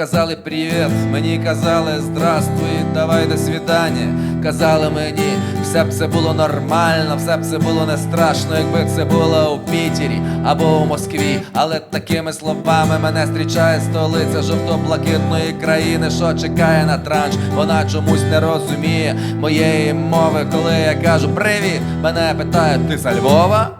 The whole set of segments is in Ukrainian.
казали привіт, мені казали здравствуй, давай до свидання. Казали мені, все б це було нормально, все б це було не страшно, якби це було у Пітері або у Москві. Але такими словами мене зустрічає столиця жовто-блакитної країни, що чекає на транш. Вона чомусь не розуміє моєї мови, коли я кажу привіт, мене питають, ти з Львова?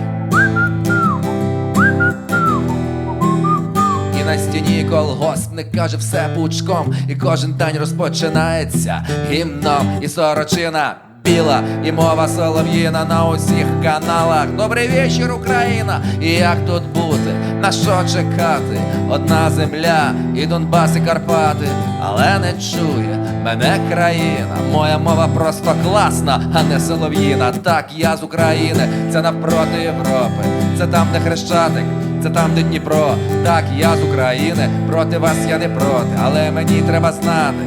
На стіні колгоспник каже все пучком, і кожен день розпочинається гімном і сорочина. Біла і мова солов'їна на усіх каналах. Добрий вечір, Україна! І як тут бути? На що чекати? Одна земля і Донбас, і Карпати, але не чує мене країна. Моя мова просто класна, а не солов'їна. Так, я з України, це навпроти Європи. Це там, де хрещатик, це там, де Дніпро. Так, я з України, проти вас я не проти, але мені треба знати.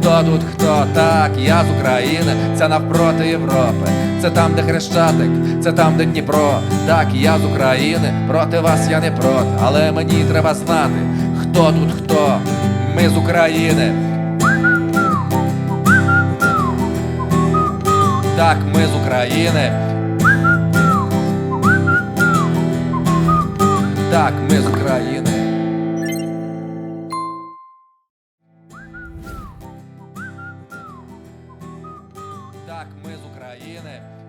Хто тут хто? Так, я з України, це навпроти Європи. Це там, де Хрещатик, це там, де Дніпро. Так, я з України, проти вас я не проти, але мені треба знати, хто тут хто. Ми з України. Так, ми з України. Так, ми з України. aí.